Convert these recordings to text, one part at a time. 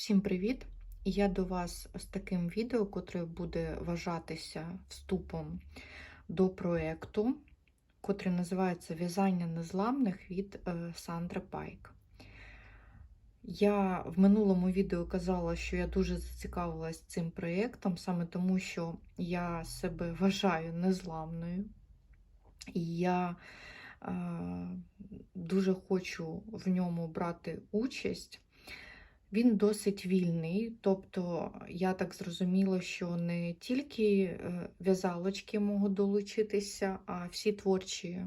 Всім привіт! Я до вас з таким відео, котре буде вважатися вступом до проєкту, котрий називається В'язання незламних від е, Сандри Пайк. Я в минулому відео казала, що я дуже зацікавилась цим проєктом, саме тому, що я себе вважаю незламною. І я е, дуже хочу в ньому брати участь. Він досить вільний, тобто я так зрозуміла, що не тільки е, в'язалочки можуть долучитися, а всі творчі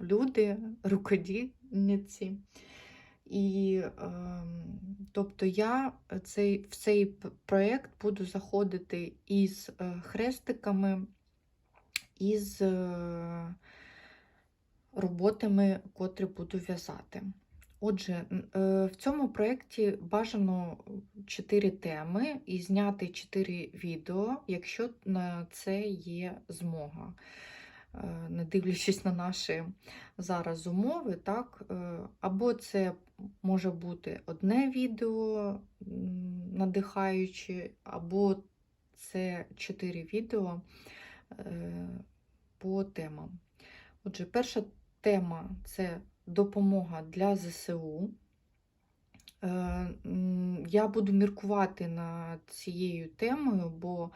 люди, рукодільниці. І е, тобто я цей, в цей проєкт буду заходити із е, хрестиками, із роботами, котрі буду в'язати. Отже, е, в цьому проєкті бажано 4 теми і зняти 4 відео, якщо на це є змога. Е, Не дивлячись на наші зараз умови, так, е, або це може бути одне відео надихаюче, або це 4 відео е, по темам. Отже, перша тема це допомога для ЗСУ. Е, Я буду міркувати над цією темою, бо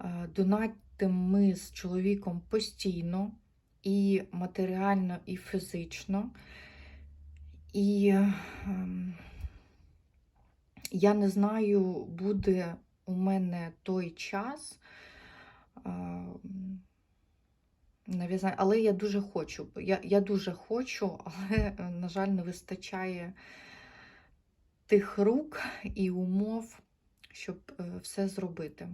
е, донатимо ми з чоловіком постійно і матеріально, і фізично. І ем, я не знаю, буде у мене той час. Нав'язання, але я дуже хочу. Я, я дуже хочу, але, е, на жаль, не вистачає тих рук і умов, щоб е, все зробити.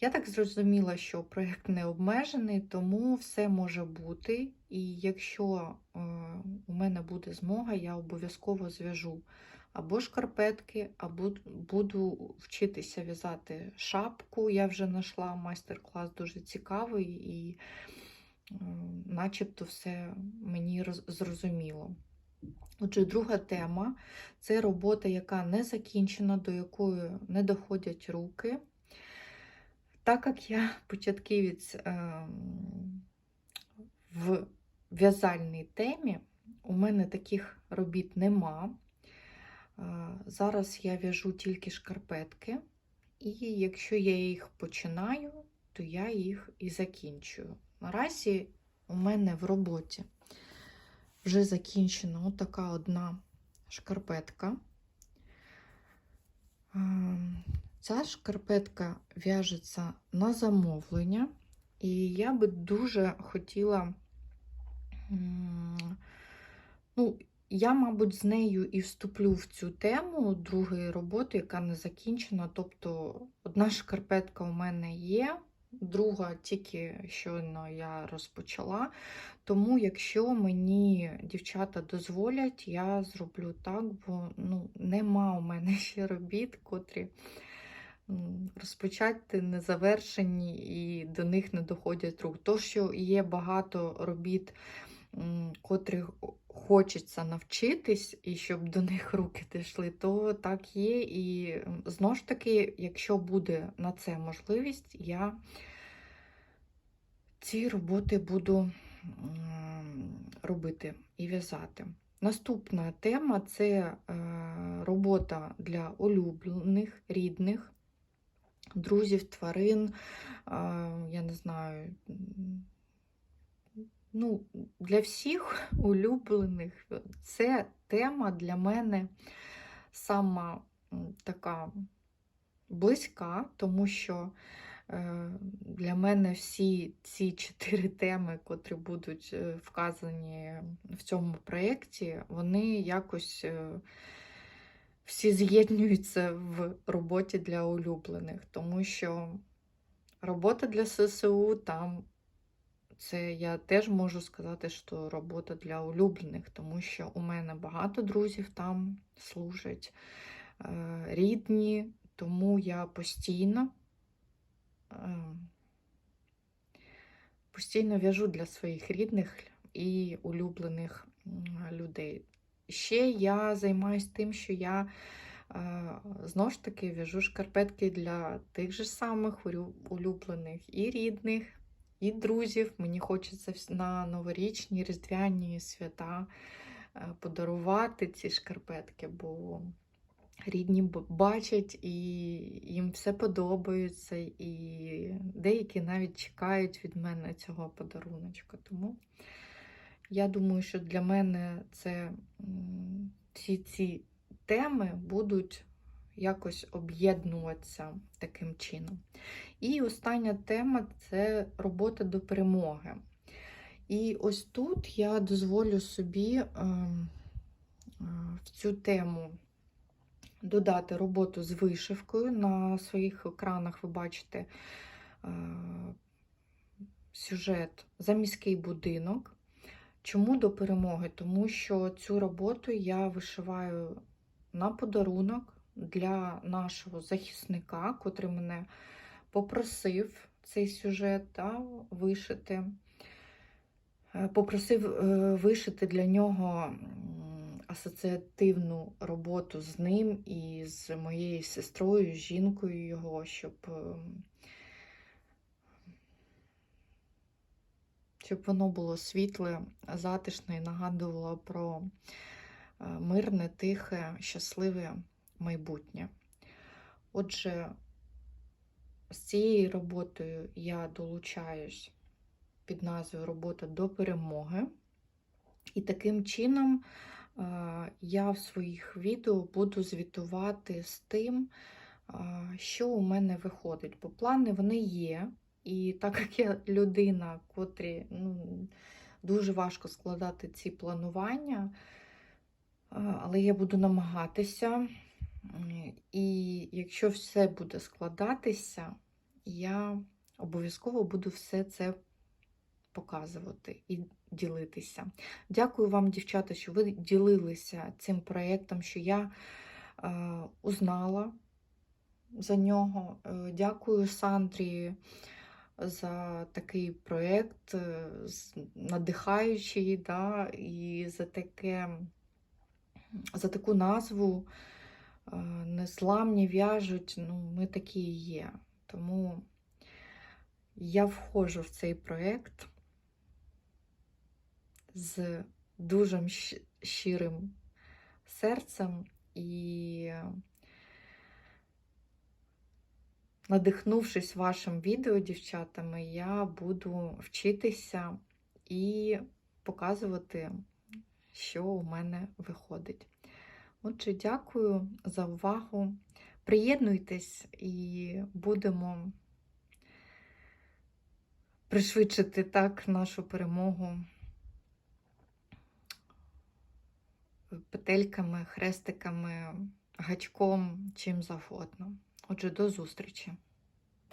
Я так зрозуміла, що проєкт не обмежений, тому все може бути. І якщо е, у мене буде змога, я обов'язково зв'яжу або шкарпетки, або буду вчитися в'язати шапку. Я вже знайшла майстер-клас дуже цікавий і начебто все мені зрозуміло. Отже, друга тема це робота, яка не закінчена, до якої не доходять руки. Так як я початківець ем, в в'язальній темі, у мене таких робіт нема. Е, Зараз я в'яжу тільки шкарпетки, і якщо я їх починаю, то я їх і закінчую. Наразі у мене в роботі вже закінчена така одна шкарпетка. Ця шкарпетка в'яжеться на замовлення, і я би дуже хотіла. Ну, я, мабуть, з нею і вступлю в цю тему другої роботи, яка не закінчена. Тобто, одна шкарпетка у мене є, друга тільки щойно я розпочала. Тому, якщо мені дівчата дозволять, я зроблю так, бо ну, нема у мене ще робіт, котрі м, розпочаті, не завершені і до них не доходять рук. То, що є багато робіт, котрих хочеться навчитись, і щоб до них руки дійшли, то так є. І знову ж таки, якщо буде на це можливість, я ці роботи буду робити і в'язати. Наступна тема це е, робота для улюблених, рідних, друзів, тварин. е, Я не знаю, ну, для всіх улюблених. Це тема для мене сама така близька, тому що е, для мене всі ці чотири теми, котрі будуть е, вказані в цьому проєкті, вони якось е, всі з'єднуються в роботі для улюблених, тому що робота для ССУ там. Це я теж можу сказати, що робота для улюблених, тому що у мене багато друзів там служать, е, рідні, тому я постійно, е, постійно в'яжу для своїх рідних і улюблених людей. Ще я займаюся тим, що я е, знову ж таки в'яжу шкарпетки для тих же самих улюблених і рідних, і друзів. Мені хочеться на новорічні різдвяні свята е, подарувати ці шкарпетки, бо рідні бачать і їм все подобається, і деякі навіть чекають від мене цього подаруночка. Тому я думаю, що для мене це всі ці теми будуть якось об'єднуватися таким чином. І остання тема це робота до перемоги. І ось тут я дозволю собі ем, е, в цю тему додати роботу з вишивкою. На своїх екранах ви бачите е, сюжет за міський будинок. Чому до перемоги? Тому що цю роботу я вишиваю на подарунок для нашого захисника, котрий мене попросив цей сюжет та, вишити. Е, Попросив е, вишити для нього асоціативну роботу з ним і з моєю сестрою, жінкою його, щоб, ем, щоб воно було світле, затишне і нагадувало про е, мирне, тихе, щасливе майбутнє. Отже, з цією роботою я долучаюсь під назвою Робота до перемоги. І таким чином е, я в своїх відео буду звітувати з тим, е, що у мене виходить. Бо плани вони є. І так як я людина, котрі ну, дуже важко складати ці планування, е, але я буду намагатися. М, І якщо все буде складатися, я обов'язково буду все це показувати і ділитися. Дякую вам, дівчата, що ви ділилися цим проєктом, що я е, узнала за нього. Е, Дякую Сандрі за такий проєкт, е, надихаючий, да, і за таке, за таку назву. Е, Незламні в'яжуть, ну, ми такі і є. Тому я входжу в цей проєкт з дуже щирим серцем і надихнувшись вашим відео, дівчатами, я буду вчитися і показувати, що у мене виходить. Отже, дякую за увагу. Приєднуйтесь і будемо пришвидшити так нашу перемогу петельками, хрестиками, гачком, чим завгодно. Отже, до зустрічі!